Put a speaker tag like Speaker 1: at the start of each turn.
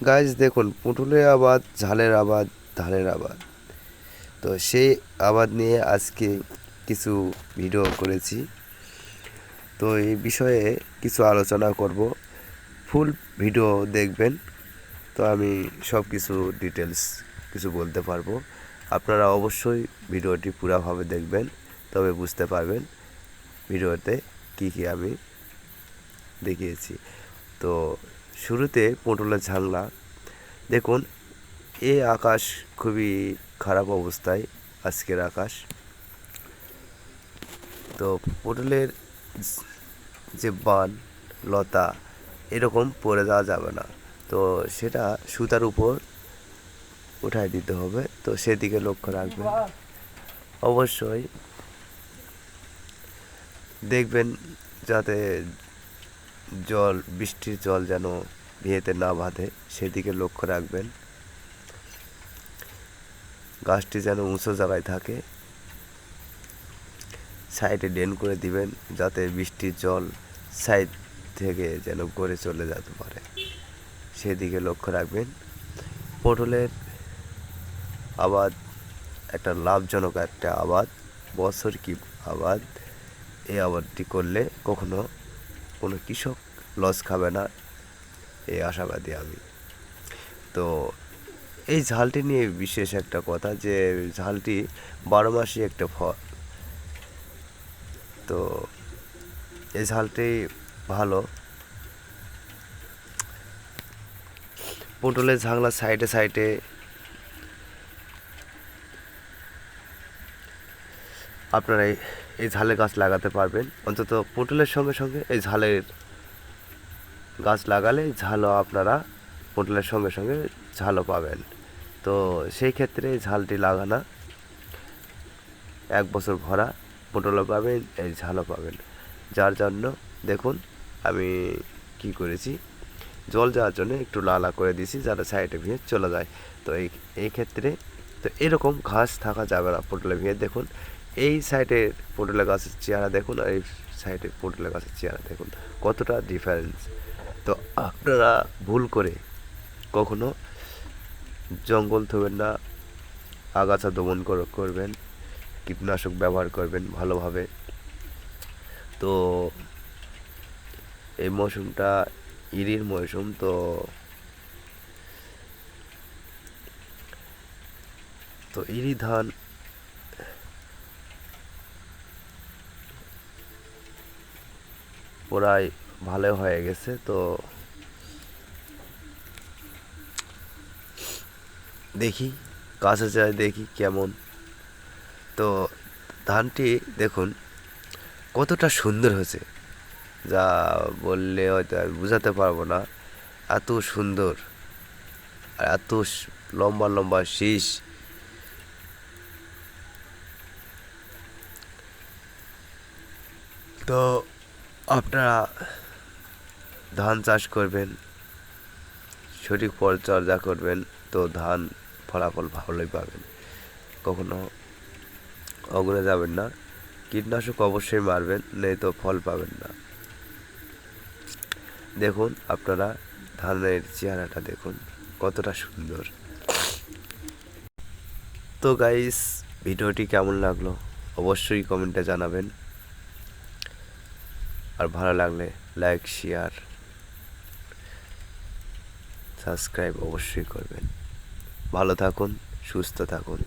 Speaker 1: গাছ দেখুন পুটুলের আবাদ ঝালের আবাদ ধানের আবাদ তো সেই আবাদ নিয়ে আজকে কিছু ভিডিও করেছি। তো এই বিষয়ে কিছু আলোচনা করব। ফুল ভিডিও দেখবেন। তো আমি সব কিছু ডিটেলস কিছু বলতে পারব। আপনারা অবশ্যই ভিডিওটি পুরাভাবে দেখবেন, তবে বুঝতে পারবেন ভিডিওতে কী কী আমি দেখিয়েছি। তো শুরুতে পটলের ঝাংলা দেখুন, এ আকাশ খুবই খারাপ অবস্থায় আজকের আকাশ। তো পটলের যে বান, লতা, এরকম পড়ে যাওয়া যাবে না। তো সেটা সুতার উপর উঠায় দিতে হবে। তো সেদিকে লক্ষ্য রাখবেন। অবশ্যই দেখবেন যাতে জল, বৃষ্টির জল যেন বিয়েতে না বাঁধে, সেদিকে লক্ষ্য রাখবেন। গাছটি যেন উঁচু জায়গায় থাকে। সাইডে ড্রেন করে দিবেন, যাতে বৃষ্টির জল সাইড থেকে যেন গড়ে চলে যেতে পারে। সেদিকে লক্ষ্য রাখবেন। পটলের আবাদ, একটা লাভজনক একটা আবাদ, বছর কি আবাদ, এই আবাদটি করলে কখনো কোনো কৃষক লস খাবে না। এই আশাবাদী আমি। তো এই ঝালটি নিয়ে বিশেষ একটা কথা যে, ঝালটি বারো মাসই একটা ফল। তো এই ঝালটি ভালো। পটলের ঝাংলা সাইডে সাইডে আপনারা এই ঝালের গাছ লাগাতে পারবেন। অন্তত পটলের সঙ্গে সঙ্গে এই ঝালের গাছ লাগালে ঝালও আপনারা পটলের সঙ্গে সঙ্গে ঝালও পাবেন। তো সেই ক্ষেত্রে ঝালটি লাগানা, এক বছর ভরা পটলও পাবেন, এই ঝালও পাবেন। যার জন্য দেখুন, আমি কি করেছি, জল যাওয়ার জন্য একটু লালা করে দিয়েছি যাতে সাইডে ভিয়ে চলে যায়। তো এই এই ক্ষেত্রে তো এরকম ঘাস থাকা যাবে না পটলের ভিয়ে দেখুন এই সাইডের পটলের গাছের চেহারা দেখুন আর এই সাইডের পটলের গাছের চেহারা দেখুন। কতটা ডিফারেন্স তো আপনারা ভুল করে কখনো জঙ্গল থবেন না, আগাছা দমন কর- করবেন, কীটনাশক ব্যবহার করবেন ভালোভাবে। তো এই মৌসুমটা ইরির মৌসুম, তো তো ইরি ধান প্রায় ভালো হয়ে গেছে, তো দেখি, কাছে যাই, দেখি কেমন। তো ধানটি দেখুন, কতটা সুন্দর হয়েছে। যা বললে হয়তো আমি বোঝাতে পারব না, এত সুন্দর আর এত লম্বা লম্বা শীষ। তো আপনারা ধান চাষ করবেন, সঠিক পরিচর্যা করবেন, তো ধান ফলাফল ভালোই পাবেন। কখনো অগুনে যাবেন না, কীটনাশক অবশ্যই মারবেন, নেই তো ফল পাবেন না। দেখুন, আপনারা ধানের চেহারাটা দেখুন, কতটা সুন্দর। তো গাইস ভিডিওটি কেমন লাগল? অবশ্যই কমেন্টে জানাবেন। আর ভালো লাগলে লাইক শেয়ার সাবস্ক্রাইব অবশ্যই করবেন। ভালো থাকুন সুস্থ থাকুন।